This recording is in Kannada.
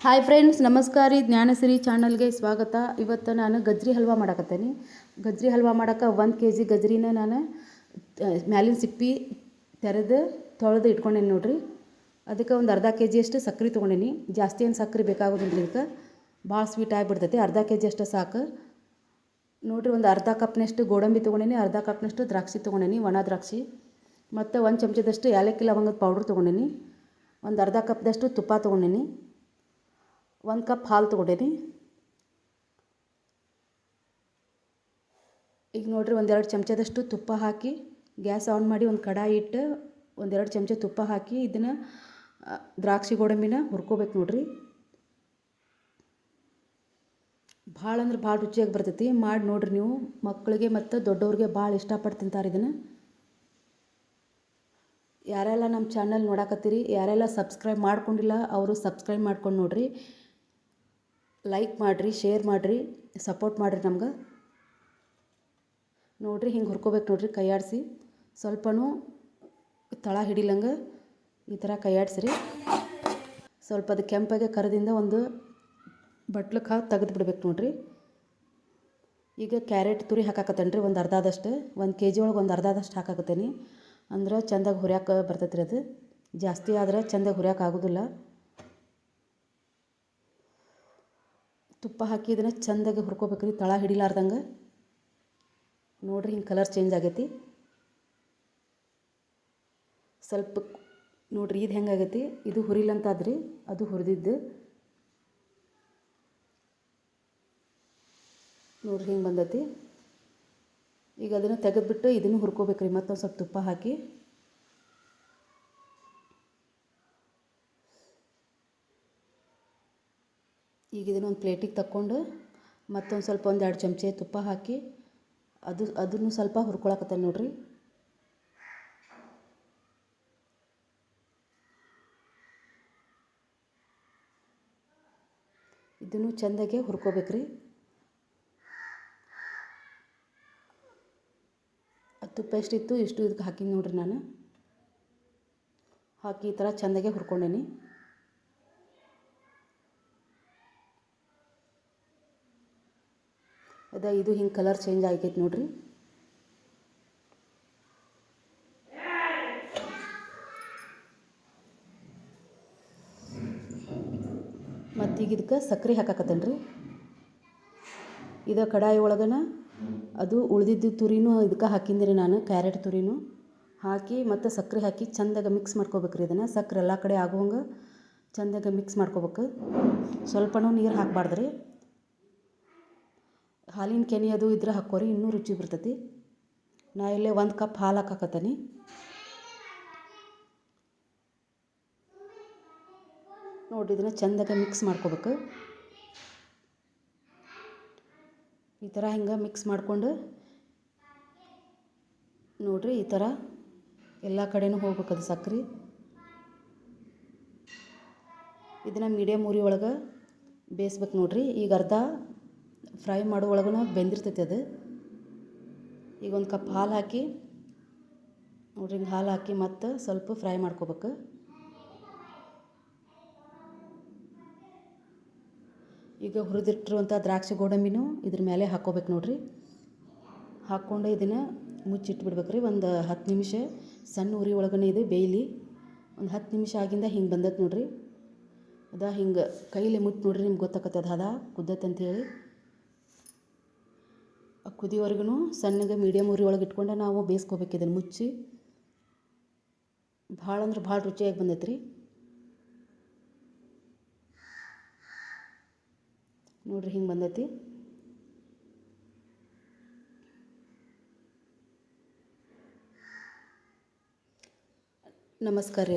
ಹಾಯ್ ಫ್ರೆಂಡ್ಸ್ ನಮಸ್ಕಾರ. ರೀ ಜ್ಞಾನಸಿರಿ ಚಾನಲ್ಗೆ ಸ್ವಾಗತ. ಇವತ್ತು ನಾನು ಗಜ್ರಿ ಹಲ್ವಾ ಮಾಡಕತ್ತೇನೆ. ಗಜ್ರಿ ಹಲ್ವಾ ಮಾಡಕ್ಕೆ ಒಂದು ಕೆ ಜಿ ಗಜ್ರಿನ ನಾನು ಮ್ಯಾಲಿನ ಸಿಪ್ಪಿ ತೆರೆದು, ತೊಳೆದು ಇಟ್ಕೊಂಡೇನಿ ನೋಡ್ರಿ. ಅದಕ್ಕೆ ಒಂದು ಅರ್ಧ ಕೆ ಜಿಯಷ್ಟು ಸಕ್ಕರೆ ತೊಗೊಂಡೇನಿ. ಜಾಸ್ತಿ ಏನು ಸಕ್ಕರೆ ಬೇಕಾಗೋದಿಲ್ಲ ಇದಕ್ಕೆ. ಭಾಳ ಸ್ವೀಟ್ ಆಗಿಬಿಡ್ತೈತಿ. ಅರ್ಧ ಕೆ ಜಿ ಅಷ್ಟು ಸಾಕು. ನೋಡಿರಿ ಒಂದು ಅರ್ಧ ಕಪ್ನಷ್ಟು ಗೋಡಂಬಿ ತೊಗೊಂಡೇನಿ. ಅರ್ಧ ಕಪ್ನಷ್ಟು ದ್ರಾಕ್ಷಿ ತೊಗೊಂಡೇನಿ. ಒಣ ದ್ರಾಕ್ಷಿ. ಮತ್ತು ಒಂದು ಚಮಚದಷ್ಟು ಏಲಕ್ಕಿ ಲವಂಗದ ಪೌಡ್ರ್ ತೊಗೊಂಡೇನಿ. ಒಂದು ಅರ್ಧ ಕಪ್ದಷ್ಟು ತುಪ್ಪ ತೊಗೊಂಡೇನಿ. ಒಂದು ಕಪ್ ಹಾಲು ತೊಗೊಂಡೇನಿ. ಈಗ ನೋಡಿರಿ ಒಂದೆರಡು ಚಮಚದಷ್ಟು ತುಪ್ಪ ಹಾಕಿ ಗ್ಯಾಸ್ ಆನ್ ಮಾಡಿ ಒಂದು ಕಡಾಯಿ ಇಟ್ಟು ಒಂದೆರಡು ಚಮಚ ತುಪ್ಪ ಹಾಕಿ ಇದನ್ನು ದ್ರಾಕ್ಷಿ ಗೋಡಂಬಿನ ಹುರ್ಕೋಬೇಕು ನೋಡಿರಿ. ಭಾಳ ಅಂದ್ರೆ ಭಾಳ ರುಚಿಯಾಗಿ ಬರ್ತೈತಿ. ಮಾಡಿ ನೋಡಿರಿ ನೀವು. ಮಕ್ಕಳಿಗೆ ಮತ್ತು ದೊಡ್ಡವ್ರಿಗೆ ಭಾಳ ಇಷ್ಟಪಟ್ಟು ತಿಂತಾರೆ ಇದನ್ನು. ಯಾರೆಲ್ಲ ನಮ್ಮ ಚಾನಲ್ ನೋಡಾಕತ್ತೀರಿ, ಯಾರೆಲ್ಲ ಸಬ್ಸ್ಕ್ರೈಬ್ ಮಾಡ್ಕೊಂಡಿಲ್ಲ, ಅವರು ಸಬ್ಸ್ಕ್ರೈಬ್ ಮಾಡ್ಕೊಂಡು ನೋಡಿರಿ. ಲೈಕ್ ಮಾಡಿರಿ ಶೇರ್ ಮಾಡಿರಿ ಸಪೋರ್ಟ್ ಮಾಡಿರಿ ನಮ್ಗೆ. ನೋಡಿರಿ, ಹಿಂಗೆ ಹುರ್ಕೋಬೇಕು ನೋಡಿರಿ, ಕೈಯಾಡಿಸಿ. ಸ್ವಲ್ಪನೂ ತಳ ಹಿಡಿಲಂಗೆ ಈ ಥರ ಕೈಯಾಡಿಸ್ರಿ. ಸ್ವಲ್ಪ ಅದು ಕೆಂಪಾಗೆ ಕರದಿಂದ ಒಂದು ಬಟ್ಲಕ್ಕೆ ಹಾಕಿ ತೆಗೆದು ಬಿಡ್ಬೇಕು ನೋಡಿರಿ. ಈಗ ಕ್ಯಾರೆಟ್ ತುರಿ ಹಾಕಾಕತ್ತೇನೆ ರೀ, ಒಂದು ಅರ್ಧದಷ್ಟು, ಒಂದು ಕೆ ಜಿ ಒಳಗೆ ಒಂದು ಅರ್ಧದಷ್ಟು ಹಾಕಾಕತ್ತೇನೆ. ಅಂದ್ರೆ ಚೆಂದಾಗಿ ಹುರಿಯಾಕ ಬರ್ತೈತೆ ರೀ ಅದು. ಜಾಸ್ತಿ ಆದ್ರೆ ಚೆಂದಾಗಿ ಹುರಿಯೋಕೆ ಆಗೋದಿಲ್ಲ. ತುಪ್ಪ ಹಾಕಿ ಇದನ್ನು ಚಂದಾಗಿ ಹುರ್ಕೋಬೇಕು ರೀ ತಳ ಹಿಡಿಲಾರ್ದಂಗೆ. ನೋಡಿರಿ ಹಿಂಗೆ ಕಲರ್ ಚೇಂಜ್ ಆಗೈತಿ. ಸ್ವಲ್ಪ ನೋಡ್ರಿ ಇದು ಹೆಂಗಾಗೈತಿ ಇದು ಹುರಿಲಂತಾದ್ರಿ, ಅದು ಹುರಿದಿದ್ದು. ನೋಡಿರಿ ಹಿಂಗೆ ಬಂದೈತಿ. ಈಗ ಅದನ್ನು ತೆಗೆದುಬಿಟ್ಟು ಇದನ್ನು ಹುರ್ಕೋಬೇಕು ರೀ ಮತ್ತೊಂದು ಸ್ವಲ್ಪ ತುಪ್ಪ ಹಾಕಿ. ಈಗ ಇದನ್ನು ಒಂದು ಪ್ಲೇಟಿಗೆ ತಕ್ಕೊಂಡು ಮತ್ತೊಂದು ಸ್ವಲ್ಪ ಒಂದು ಎರಡು ಚಮಚೆ ತುಪ್ಪ ಹಾಕಿ ಅದು, ಅದನ್ನು ಸ್ವಲ್ಪ ಹುರ್ಕೊಳಕತ್ತೇನೆ ನೋಡಿರಿ. ಇದನ್ನು ಚೆಂದಾಗೆ ಹುರ್ಕೋಬೇಕು ರೀ ತುಪ್ಪ ಎಷ್ಟಿತ್ತು ಇಷ್ಟು ಇದಕ್ಕೆ ಹಾಕಿನಿ ನೋಡ್ರಿ ನಾನು. ಹಾಕಿ ಈ ಥರ ಚೆಂದಾಗೆ ಹುರ್ಕೊಂಡೇನಿ. ಅದ, ಇದು ಹಿಂಗೆ ಕಲರ್ ಚೇಂಜ್ ಆಗೈತೆ ನೋಡ್ರಿ. ಈಗ ಇದಕ್ಕೆ ಸಕ್ಕರೆ ಹಾಕಾಕತ್ತೇನೆ ರೀ ಇದು ಕಡಾಯಿ ಒಳಗನ ಅದು ಉಳಿದಿದ್ದ ತುರಿನೂ ಇದಕ್ಕೆ ಹಾಕಿಂದ್ರಿ ನಾನು ಕ್ಯಾರೆಟ್ ತುರಿನೂ. ಹಾಕಿ ಮತ್ತು ಸಕ್ಕರೆ ಹಾಕಿ ಚೆಂದಾಗ ಮಿಕ್ಸ್ ಮಾಡ್ಕೋಬೇಕು ರೀ ಇದನ್ನು. ಸಕ್ಕರೆ ಎಲ್ಲ ಕಡೆ ಆಗುವಂಗೆ ಚೆಂದಾಗ ಮಿಕ್ಸ್ ಮಾಡ್ಕೋಬೇಕು. ಸ್ವಲ್ಪನೂ ನೀರು ಹಾಕಬಾರ್ದು ರೀ ಹಾಲಿನ ಕೆನೆ ಅದು ಇದ್ರೆ ಹಾಕೋರಿ, ಇನ್ನೂ ರುಚಿ ಬರ್ತೈತಿ. ನಾ ಇಲ್ಲೇ ಒಂದು ಕಪ್ ಹಾಲು ಹಾಕಾಕತ್ತೀನಿ. ನೋಡಿ, ಇದನ್ನ ಚೆಂದಾಗ ಮಿಕ್ಸ್ ಮಾಡ್ಕೋಬೇಕು. ಈ ಥರ ಹಿಂಗೆ ಮಿಕ್ಸ್ ಮಾಡಿಕೊಂಡು ನೋಡಿರಿ, ಈ ಥರ ಎಲ್ಲ ಕಡೆನೂ ಹೋಗ್ಬೇಕು ಅದು ಸಕ್ರೆ. ಇದನ್ನು ಮೀಡಿಯಮ್ ಉರಿ ಒಳಗೆ ಬೇಯಿಸ್ಬೇಕು ನೋಡಿರಿ. ಈಗ ಅರ್ಧ ಫ್ರೈ ಮಾಡೋ ಒಳಗೂ ಬೆಂದಿರ್ತೈತಿ ಅದು. ಈಗ ಒಂದು ಕಪ್ ಹಾಲು ಹಾಕಿ, ನೋಡ್ರಿ ಹಾಲು ಹಾಕಿ ಮತ್ತು ಸ್ವಲ್ಪ ಫ್ರೈ ಮಾಡ್ಕೋಬೇಕು. ಈಗ ಹುರಿದಿಟ್ಟಿರುವಂಥ ದ್ರಾಕ್ಷಿ ಗೋಡಂಬಿನೂ ಇದ್ರ ಮೇಲೆ ಹಾಕ್ಕೋಬೇಕು ನೋಡ್ರಿ. ಹಾಕ್ಕೊಂಡು ಇದನ್ನು ಮುಚ್ಚಿಟ್ಬಿಡ್ಬೇಕು ರೀ ಒಂದು ಹತ್ತು ನಿಮಿಷ. ಸಣ್ಣ ಉರಿ ಒಳಗನೆ ಇದು ಬೇಯಲಿ. ಒಂದು ಹತ್ತು ನಿಮಿಷ ಆಗಿಂದ ಹಿಂಗೆ ಬಂದೈತೆ ನೋಡ್ರಿ. ಅದ ಹಿಂಗೆ ಕೈಲಿ ಮುಟ್ಟು ನೋಡ್ರಿ, ನಿಮ್ಗೆ ಗೊತ್ತಾಕತ್ತೆ ಅದು ಹದ ಅಂತ ಅಂತೇಳಿ. ಆ ಕುದಿವರೆಗೂ ಸಣ್ಣಗೆ ಮೀಡಿಯಮ್ ಉರಿ ಒಳಗೆ ಇಟ್ಕೊಂಡು ನಾವು ಬೇಯಿಸ್ಕೋಬೇಕು ಇದನ್ನು ಮುಚ್ಚಿ. ಭಾಳ ಅಂದ್ರೆ ಭಾಳ ರುಚಿಯಾಗಿ ಬಂದೈತೆ ರೀ ನೋಡ್ರಿ ಹಿಂಗೆ ಬಂದೈತಿ. ನಮಸ್ಕಾರ ರೀ